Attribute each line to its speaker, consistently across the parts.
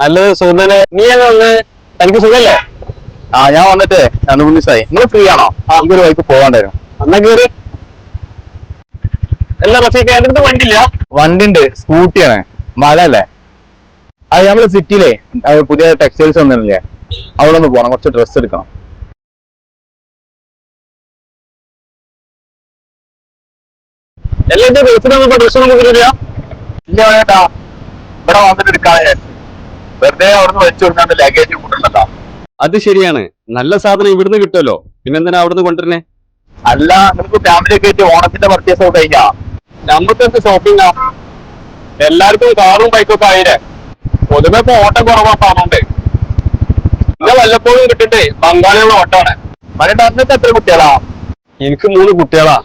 Speaker 1: നല്ലത് സുഹൃത്തന്നെ നീ എങ്ങനെ വന്ന്? തനിക്ക് സുഖല്ലേ?
Speaker 2: ആ ഞാൻ വന്നിട്ട് രണ്ട് മൂന്ന് ദിവസമായി നിങ്ങൾ ഫ്രീ ആണോ? നമുക്കൊരു വൈക്ക് പോകാണ്ടായിരുന്നു
Speaker 1: അന്നാ കേറി. അല്ല റഫീഖ് എന്റെ അടുത്ത് വണ്ടിയില്ല?
Speaker 2: വണ്ടി ഉണ്ട് സ്കൂട്ടിയാണ്. മഴ അല്ലേ അത് നമ്മൾ സിറ്റിയിലെ പുതിയ ടെക്സ്റ്റൈൽസ് വന്നിട്ടില്ലേ അവിടെ ഒന്ന് പോകണം കുറച്ച് ഡ്രസ്സ് എടുക്കണം.
Speaker 1: എല്ലാ ഡ്രസ്സിനൊന്നും ഗൾഫിൽ ഡ്രസ്
Speaker 2: ഇല്ല വേണ്ടാ ഇവിടെ വന്നിട്ട് എടുക്കാതെ വെറുതെ അവിടുന്ന് വെച്ചു കൊടുക്കാണ്ട് ലഗേജ് കൂട്ടണ്ടല്ലോ
Speaker 1: അത് ശരിയാണ്. നല്ല സാധനം ഇവിടുന്ന് കിട്ടുമല്ലോ. പിന്നെന്തിനാ അവിടുന്ന് കൊണ്ടുവരണേ
Speaker 2: അല്ല നമുക്ക് ഫാമിലി ഒക്കെ ആയിട്ട് ഓണത്തിന്റെ പർച്ചേസ് ഒക്കെ കഴിഞ്ഞാ.
Speaker 1: നമുക്ക് ഷോപ്പിംഗ് എല്ലാവർക്കും കാറും ബൈക്കും ഒക്കെ ആയില്ലേ? പൊതുവെ ഇപ്പൊ ഓട്ടം കുറവാ പറഞ്ഞോണ്ട് പിന്നെ വല്ലപ്പോഴും കിട്ടണ്ടേ? ബംഗാളികളുടെ ഓട്ടമാണ്.
Speaker 2: മരണ്ട അന്നത്തെ എത്ര കുട്ടികളാ?
Speaker 1: എനിക്ക് മൂന്ന് കുട്ടികളാ.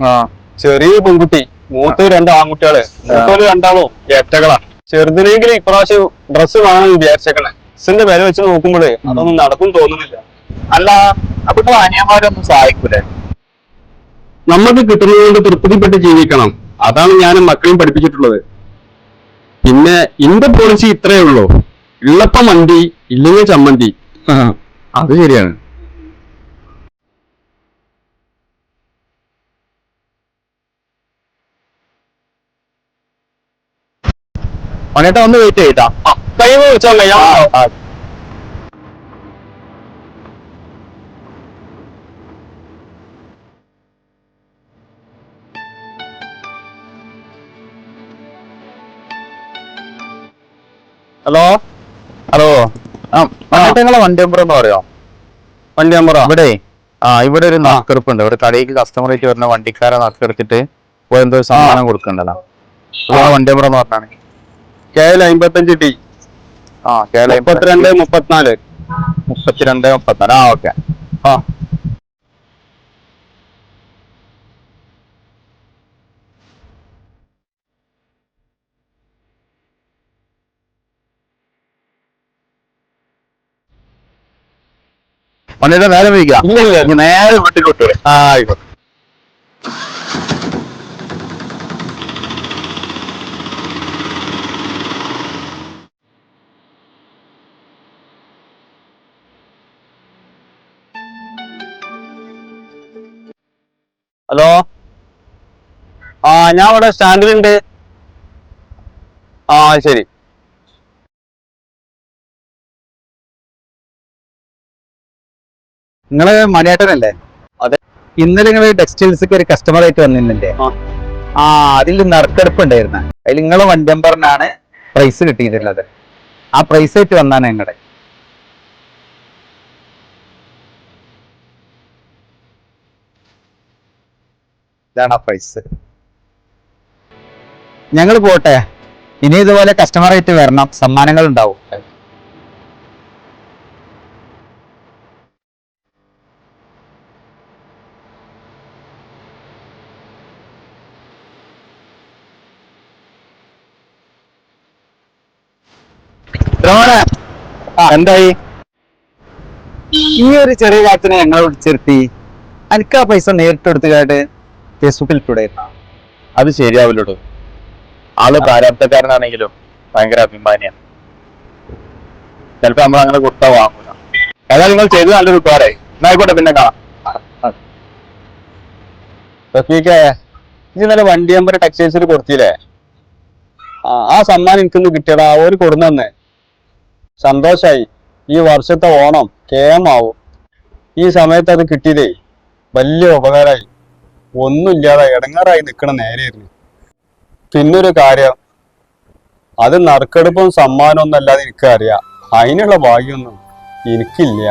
Speaker 2: ആ.
Speaker 1: ചെറിയ പെൺകുട്ടി മൂത്തൊരു രണ്ട് ആൺകുട്ടികൾ. മൂത്തൊരു രണ്ടാണോ ഏറ്റകളാ ചെറുതിനെങ്കിലും ഇപ്രാവശ്യം ഡ്രസ്സ് വാങ്ങാൻ വിചാരിച്ചേക്കണേ. ഡ്രസ്സിന്റെ വില വെച്ച് നോക്കുമ്പോഴേ അതൊന്നും നടക്കും തോന്നുന്നില്ല.
Speaker 2: അല്ല അപ്പൊ അനിയന്മാരൊന്നും സഹായിക്കൂലേ?
Speaker 1: നമുക്ക് കിട്ടുന്നത് കൊണ്ട് തൃപ്തിപ്പെട്ട് ജീവിക്കണം. അതാണ് ഞാനും മക്കളെയും പഠിപ്പിച്ചിട്ടുള്ളത്. പിന്നെ ഇന്റെ പോളിസി ഇത്രയേ ഉള്ളൂ. ഉള്ളപ്പം മന്തി ഇല്ലെങ്കിൽ ചമ്മന്തി.
Speaker 2: അത് ശരിയാണ്. മോനേട്ടാ ഒന്ന് വെയിറ്റ് ചെയ്താ
Speaker 1: കൈ വെച്ചാൽ ഹലോ?
Speaker 2: ഹലോ. ആ നിങ്ങളെ വണ്ടി നമ്പർ എന്ന് പറയോ?
Speaker 1: വണ്ടി നമ്പറാ
Speaker 2: ഇവിടെ. ആ ഇവിടെ ഒരു നറുക്കെടുപ്പുണ്ട്. ഇവിടെ കടയിലേക്ക് കസ്റ്റമർ ആയിട്ട് വരുന്ന വണ്ടിക്കാരെ നറുക്കെടുത്തിട്ട് എന്തോ സമ്മാനം കൊടുക്കണ്ടല്ലോ. വണ്ടി നമ്പർ എന്ന് പറഞ്ഞാണ്
Speaker 1: കെ എൽ അമ്പത്തഞ്ച് ടി
Speaker 2: ആ കേരള
Speaker 1: മുപ്പത്തിരണ്ട് മുപ്പത്തിനാല്.
Speaker 2: മുപ്പത്തിരണ്ട് മുപ്പത്തിനാല്. ആ ഓക്കെ.
Speaker 1: ആ.
Speaker 2: നേരെ വീട്ടിലോട്ട് നേരെ
Speaker 1: ആ ആയിക്കോട്ടെ. ഹലോ? ആ ഞാൻ അവിടെ സ്റ്റാൻഡിലുണ്ട്. ആ ശരി.
Speaker 3: നിങ്ങൾ മലയാട്ടനല്ലേ
Speaker 1: അതെ.
Speaker 3: ഇന്നലെ നിങ്ങൾ ടെക്സ്റ്റൈൽസ് ഒരു കസ്റ്റമർ ആയിട്ട് വന്നിരുന്നില്ലേ?
Speaker 1: ആ.
Speaker 3: ആ അതിൽ നറുക്കെടുപ്പ് ഉണ്ടായിരുന്ന. അതിൽ നിങ്ങളെ വണ്ടി നമ്പറിനാണ് പ്രൈസ് കിട്ടിയിട്ടുള്ളത്. ആ പ്രൈസ് ആയിട്ട് വന്നാണ് ഞങ്ങളുടെ ഇതാണ് ആ പ്രൈസ് ഞങ്ങൾ പോട്ടെ. ഇനി ഇതുപോലെ കസ്റ്റമർ ആയിട്ട് വരണം. സമ്മാനങ്ങൾ ഉണ്ടാവും.
Speaker 2: എന്തായി?
Speaker 3: ഈ ഒരു ചെറിയ കാര്യത്തിന് ഞങ്ങളെ വിളിച്ചിരുത്തി എനിക്ക് ആ പൈസ നേരിട്ട് എടുത്തുകാട്ട് ഫേസ്ബുക്കിൽ ഇട്ടൂടെ
Speaker 2: അത് ശരിയാവില്ലോടോ. ആൾ പ്രാരാബ്ധക്കാരനാണെങ്കിലും ഭയങ്കര അഭിമാനിയാണ്. ചിലപ്പോ നമ്മൾ അങ്ങനെ കൊടുത്താ വാങ്ങൂല. ഏതായാലും നിങ്ങൾ ചെയ്ത് നല്ലൊരു ഉപകാരമായി. എന്നായിക്കോട്ടെ പിന്നെ കാണാം.
Speaker 1: റഫീഖേ ഇത് ഇന്നലെ വണ്ടി നമ്പർ ടെക്സ്റ്റൈൽസിൽ കൊടുത്തില്ലേ? ആ ആ സമ്മാനം എനിക്കൊന്ന് കിട്ടിയടാ ഒരു കൊടുന്നെ സന്തോഷായി. ഈ വർഷത്തെ ഓണം കേമാവും. ഈ സമയത്ത് അത് കിട്ടിയതേ വലിയ ഉപകാരമായി. ഒന്നുമില്ലാതെ ഇടങ്ങാറായി നിൽക്കണ നേരെയായിരുന്നു. പിന്നൊരു കാര്യം അത് നറുക്കെടുപ്പും സമ്മാനവും എനിക്ക് എനിക്കറിയാം. അതിനുള്ള ഭാഗ്യമൊന്നും എനിക്കില്ല.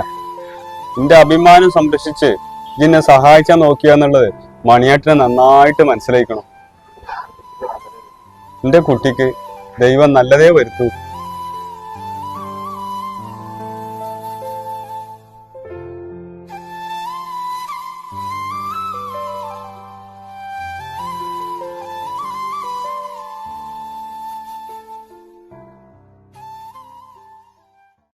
Speaker 1: എന്റെ അഭിമാനം സംരക്ഷിച്ച് ഇതിനെ സഹായിച്ചാൽ നോക്കുക എന്നുള്ളത് മണിയാട്ടിനെ നന്നായിട്ട് മനസ്സിലാക്കണം എന്റെ കുട്ടിക്ക് ദൈവം നല്ലതേ വരുത്തൂ.